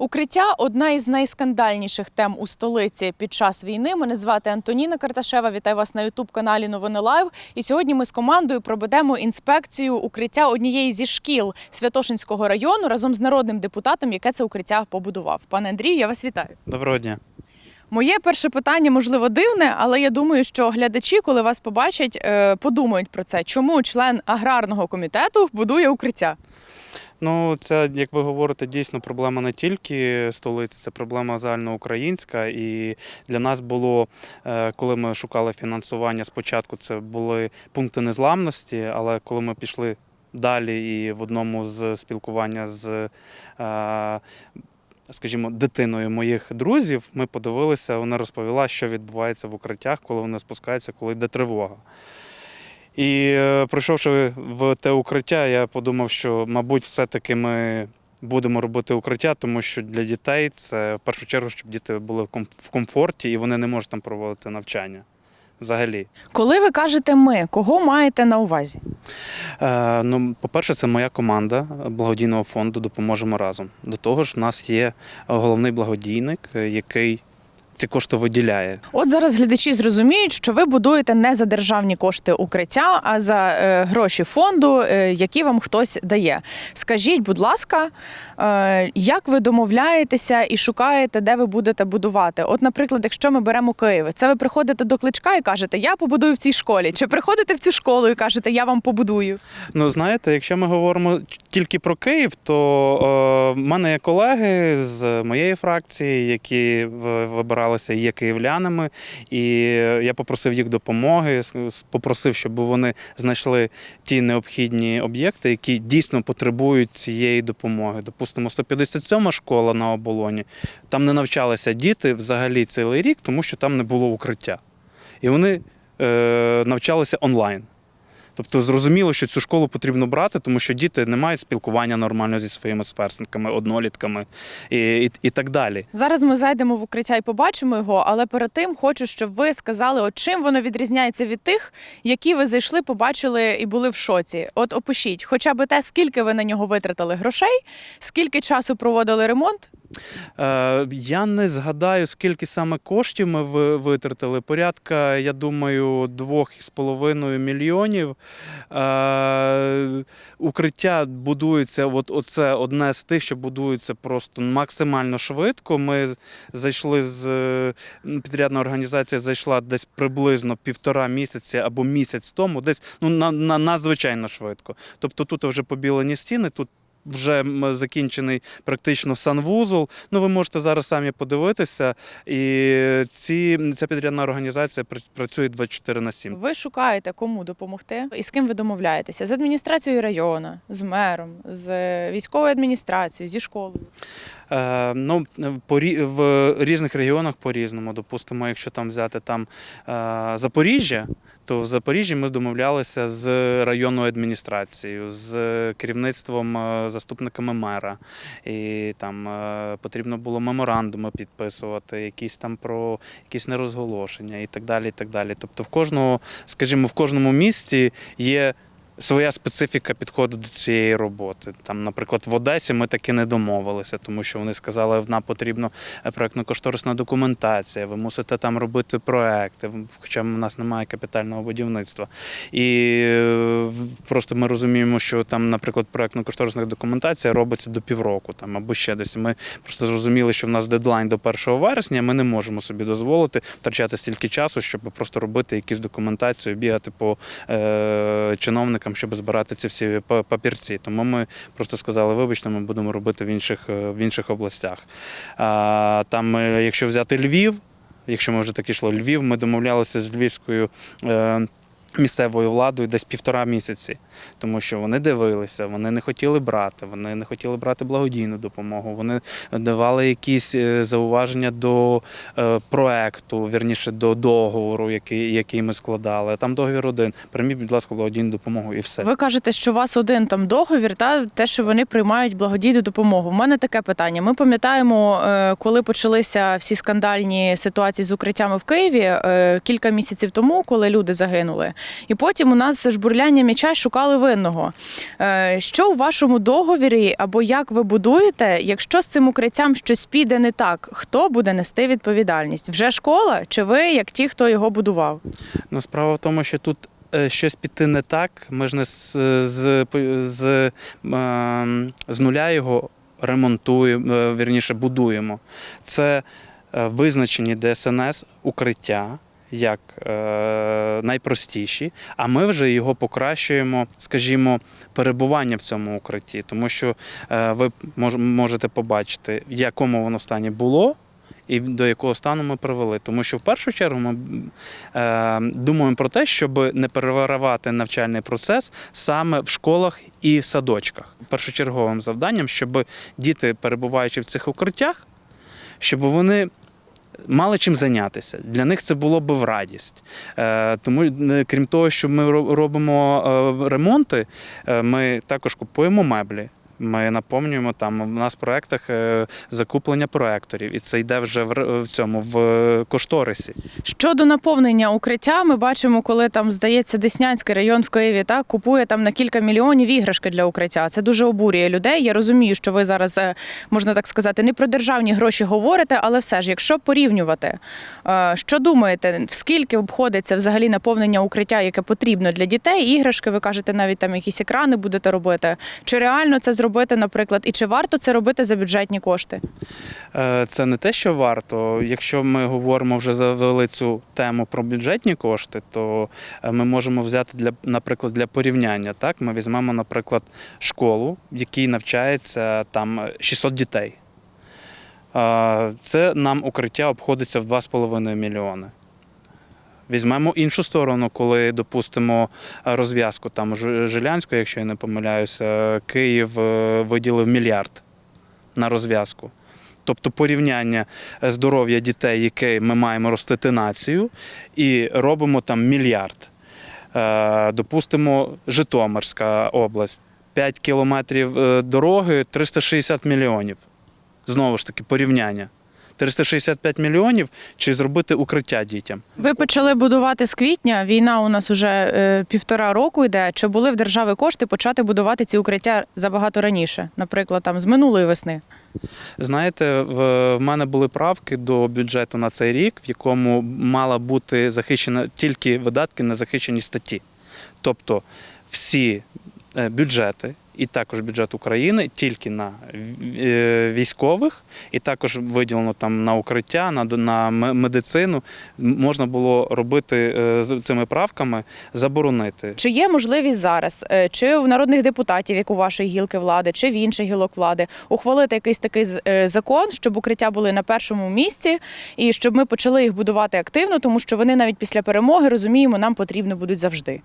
Укриття одна із найскандальніших тем у столиці під час війни. Мене звати Антоніна Карташева. Вітаю вас на Ютуб каналі Новини Лайв. І сьогодні ми з командою проведемо інспекцію укриття однієї зі шкіл Святошинського району разом з народним депутатом, яке це укриття побудував. Пане Андрію, я вас вітаю. Доброго дня. Моє перше питання можливо дивне, але я думаю, що глядачі, коли вас побачать, е, подумають про це. Чому член аграрного комітету будує укриття? Ну, це, як ви говорите, дійсно проблема не тільки столиці, це проблема загальноукраїнська. І для нас було, е, коли ми шукали фінансування, спочатку це були пункти незламності, але коли ми пішли далі і в одному з спілкування з. е, Скажімо, дитиною моїх друзів, ми подивилися, вона розповіла, що відбувається в укриттях, коли вони спускаються, коли йде тривога. І е, пройшовши в те укриття, я подумав, що, мабуть, все-таки ми будемо робити укриття, тому що для дітей це в першу чергу, щоб діти були в ком- в комфорті і вони не можуть там проводити навчання. Взагалі. Коли ви кажете ми, кого маєте на увазі? Е, ну, по-перше, це моя команда благодійного фонду Допоможемо разом. До того ж, в нас є головний благодійник, е, який ці кошти виділяє. От зараз глядачі зрозуміють, що ви будуєте не за державні кошти укриття, а за е, гроші фонду, е, які вам хтось дає. Скажіть, будь ласка, е, як ви домовляєтеся і шукаєте, де ви будете будувати? От, наприклад, якщо ми беремо Київ, це ви приходите до кличка і кажете, я побудую в цій школі. Чи приходите в цю школу і кажете, я вам побудую? Ну, знаєте, якщо ми говоримо тільки про Київ, то е, в мене є колеги з моєї фракції, які в- вибиралися є київлянами, і я попросив їх допомоги, попросив, щоб вони знайшли ті необхідні об'єкти, які дійсно потребують цієї допомоги. Допустимо, 157 школа на оболоні, там не навчалися діти взагалі цілий рік, тому що там не було укриття. І вони е, навчалися онлайн. Тобто зрозуміло, що цю школу потрібно брати, тому що діти не мають спілкування нормально зі своїми сверстниками, однолітками і, і, і так далі. Зараз ми зайдемо в укриття і побачимо його, але перед тим хочу, щоб ви сказали, от чим воно відрізняється від тих, які ви зайшли, побачили і були в шоці. От опишіть, хоча б те, скільки ви на нього витратили грошей, скільки часу проводили ремонт. Е, я не згадаю, скільки саме коштів ми витратили. Порядка, я думаю, 2,5 мільйонів. Е, укриття будується, от оце одне з тих, що будується просто максимально швидко. Ми зайшли з підрядна організація зайшла десь приблизно півтора місяці або місяць тому, десь ну, на, на, надзвичайно швидко. Тобто тут вже побілені стіни, тут вже закінчений практично санвузол. Ну, ви можете зараз самі подивитися. І ці, ця підрядна організація працює 24 на 7. Ви шукаєте кому допомогти і з ким ви домовляєтеся? З адміністрацією району, з мером, з військовою адміністрацією, зі школою. Е, ну, по, в різних регіонах по-різному. Допустимо, якщо там взяти там е, Запоріжжя, то в Запоріжжі ми домовлялися з районною адміністрацією, з керівництвом е, заступниками мера. І там е, потрібно було меморандуми підписувати, якісь там про якісь нерозголошення і так далі. І так далі. Тобто, в кожного, скажімо, в кожному місті є. Своя специфіка підходу до цієї роботи. Там, наприклад, в Одесі ми таки не домовилися, тому що вони сказали, що нам потрібна проєктно-кошторисна документація, ви мусите там робити проекти, хоча в нас немає капітального будівництва. І е, просто ми розуміємо, що там, наприклад, проєктно-кошторисна документація робиться до півроку там, або ще десь. Ми просто зрозуміли, що в нас дедлайн до 1 вересня, ми не можемо собі дозволити втрачати стільки часу, щоб просто робити якусь документацію, бігати по е, чиновникам, щоб збирати ці всі папірці. Тому ми просто сказали, вибачте, ми будемо робити в інших, е, в інших областях. Там, е, якщо взяти Львів, якщо ми вже так йшло Львів, ми домовлялися з львівською. Місцевою владою десь півтора місяці, тому що вони дивилися, вони не хотіли брати, вони не хотіли брати благодійну допомогу. Вони давали якісь е, зауваження до е, проекту, вірніше до договору, який, який ми складали. Там договір один. Прийміть, будь ласка, благодійну допомогу і все. Ви кажете, що у вас один там договір, та те, що вони приймають благодійну допомогу. У мене таке питання. Ми пам'ятаємо, е, коли почалися всі скандальні ситуації з укриттями в Києві кілька місяців тому, коли люди загинули. І потім у нас жбурляння м'яча шукали винного. Е, Що у вашому договірі або як ви будуєте, якщо з цим укриттям щось піде не так, хто буде нести відповідальність? Вже школа чи ви, як ті, хто його будував? Ну, справа в тому, що тут е, щось піти не так. Ми ж не з, з, з, ем, з нуля його ремонтуємо, е, вірніше будуємо. Це е, визначені ДСНС укриття. Як е, найпростіші, а ми вже його покращуємо, скажімо, перебування в цьому укритті, тому що е, ви мож, можете побачити, в якому воно стані було, і до якого стану ми привели. Тому що в першу чергу ми е, думаємо про те, щоб не переваривати навчальний процес саме в школах і садочках. Першочерговим завданням, щоб діти, перебуваючи в цих укриттях, щоб вони. Мали чим зайнятися. Для них це було би в радість. Е, тому, е, крім того, що ми робимо е, ремонти, ми також купуємо меблі. Ми наповнюємо там. У нас в проектах е, закуплення проекторів, і це йде вже в, в цьому в кошторисі. Щодо наповнення укриття, ми бачимо, коли там здається Деснянський район в Києві так купує там на кілька мільйонів іграшки для укриття. Це дуже обурює людей. Я розумію, що ви зараз е, можна так сказати, не про державні гроші говорите, але все ж, якщо порівнювати, е, що думаєте, в скільки обходиться взагалі наповнення укриття, яке потрібно для дітей? Іграшки, ви кажете, навіть там якісь екрани будете робити. Чи реально це зробити, наприклад, і чи варто це робити за бюджетні кошти? Е, Це не те, що варто. Якщо ми говоримо вже завели цю тему про бюджетні кошти, то е, ми можемо взяти для, наприклад, для порівняння. Так, ми візьмемо, наприклад, школу, в якій навчається там 600 дітей. Е, Це нам укриття обходиться в 2,5 мільйони. Візьмемо іншу сторону, коли допустимо розв'язку там Жилянську, якщо я не помиляюся, Київ е, виділив мільярд на розв'язку. Тобто порівняння здоров'я дітей, яке ми маємо ростити націю, і робимо там мільярд. Е, Допустимо, Житомирська область. 5 кілометрів е, дороги 360 мільйонів. Знову ж таки, порівняння. 365 мільйонів чи зробити укриття дітям. Ви почали будувати з квітня. Війна у нас вже е, півтора року йде. Чи були в держави кошти почати будувати ці укриття забагато раніше, наприклад, там з минулої весни? Знаєте, в в мене були правки до бюджету на цей рік, в якому мала бути захищена тільки видатки на захищені статті. Тобто всі е, бюджети, і також бюджет України тільки на е, військових, і також виділено там на укриття, на, на медицину. Можна було робити е, з цими правками, заборонити. Чи є можливість зараз, е, чи у народних депутатів, як у вашої гілки влади, чи в інших гілок влади, ухвалити якийсь такий закон, щоб укриття були на першому місці, і щоб ми почали їх будувати активно, тому що вони навіть після перемоги розуміємо, нам потрібно будуть завжди.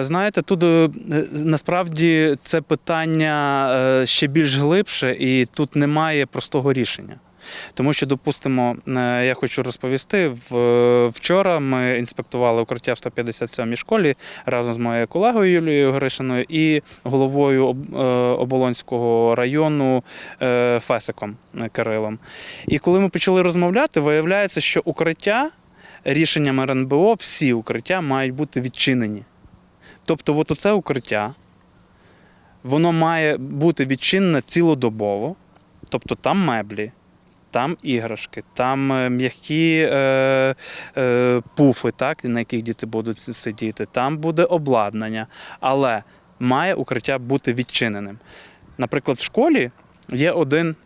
Знаєте, тут е, це питання е, ще більш глибше, і тут немає простого рішення. Тому що, допустимо, е, я хочу розповісти, вчора ми інспектували укриття в 157-й школі разом з моєю колегою Юлією Гришиною і головою е, Оболонського району е, Фесиком е, Кирилом. І коли ми почали розмовляти, виявляється, що укриття рішенням РНБО всі укриття мають бути відчинені. Тобто, от оце укриття, воно має бути відчинене цілодобово, тобто там меблі, там іграшки, там е, м'які е, е, пуфи, так, на яких діти будуть сидіти, там буде обладнання, але має укриття бути відчиненим. Наприклад, в школі є один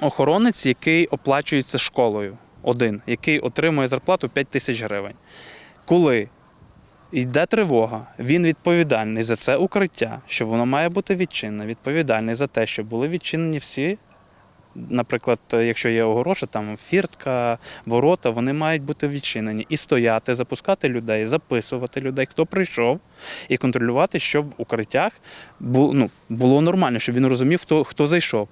охоронець, який оплачується школою. Один, який отримує зарплату 5 тисяч гривень. Коли йде тривога, він відповідальний за це укриття, що воно має бути відчинене, відповідальний за те, щоб були відчинені всі. Наприклад, якщо є огорожа, там фіртка, ворота, вони мають бути відчинені і стояти, запускати людей, записувати людей, хто прийшов, і контролювати, щоб в укриттях було, ну, було нормально, щоб він розумів, хто, хто зайшов.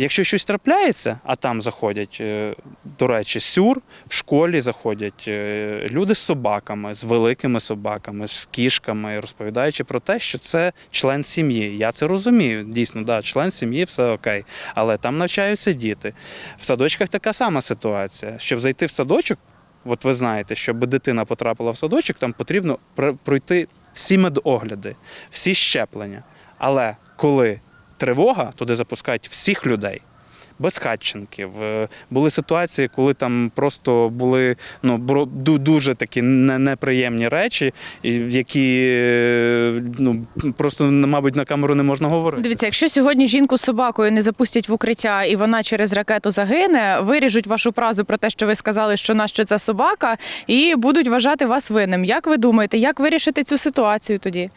Якщо щось трапляється, а там заходять, е, до речі, сюр, в школі заходять е, люди з собаками, з великими собаками, з кішками, розповідаючи про те, що це член сім'ї. Я це розумію. Дійсно, да, член сім'ї, все окей. Але там навчаються діти. В садочках така сама ситуація. Щоб зайти в садочок, от ви знаєте, щоб дитина потрапила в садочок, там потрібно пр- пройти всі медогляди, всі щеплення. Але коли тривога, туди запускають всіх людей. Без хатченків. Е, Були ситуації, коли там просто були ну, дуже такі не- неприємні речі, які е, ну, просто, мабуть, на камеру не можна говорити. Дивіться, якщо сьогодні жінку з собакою не запустять в укриття і вона через ракету загине, виріжуть вашу фразу про те, що ви сказали, що нащо це собака, і будуть вважати вас винним. Як ви думаєте, як вирішити цю ситуацію тоді?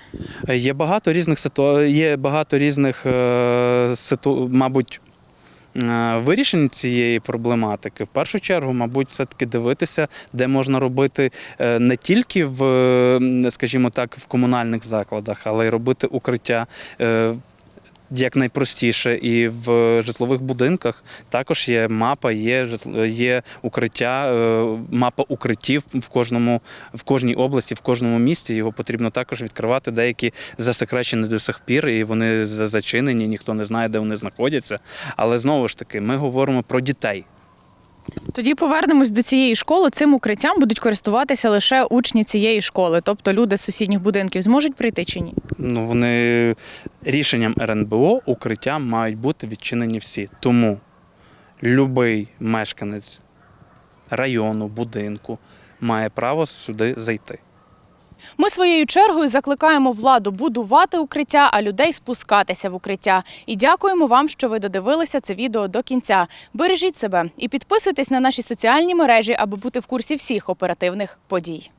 Е, Є багато різних ситу... є багато різних, е, ситу... мабуть, е, вирішень цієї проблематики. В першу чергу, мабуть, все-таки дивитися, де можна робити е, не тільки в, е, скажімо так, в комунальних закладах, але й робити укриття. Як найпростіше, і в житлових будинках також є мапа, є є укриття, е, мапа укриттів в кожному в кожній області, в кожному місті. Його потрібно також відкривати. Деякі засекречені до сих пір, і вони за- зачинені, ніхто не знає, де вони знаходяться. Але знову ж таки, ми говоримо про дітей. Тоді повернемось до цієї школи. Цим укриттям будуть користуватися лише учні цієї школи, тобто люди з сусідніх будинків зможуть прийти чи ні? Ну вони рішенням РНБО укриття мають бути відчинені всі. Тому будь-який мешканець району, будинку має право сюди зайти. Ми своєю чергою закликаємо владу будувати укриття, а людей спускатися в укриття. І дякуємо вам, що ви додивилися це відео до кінця. Бережіть себе і підписуйтесь на наші соціальні мережі, аби бути в курсі всіх оперативних подій.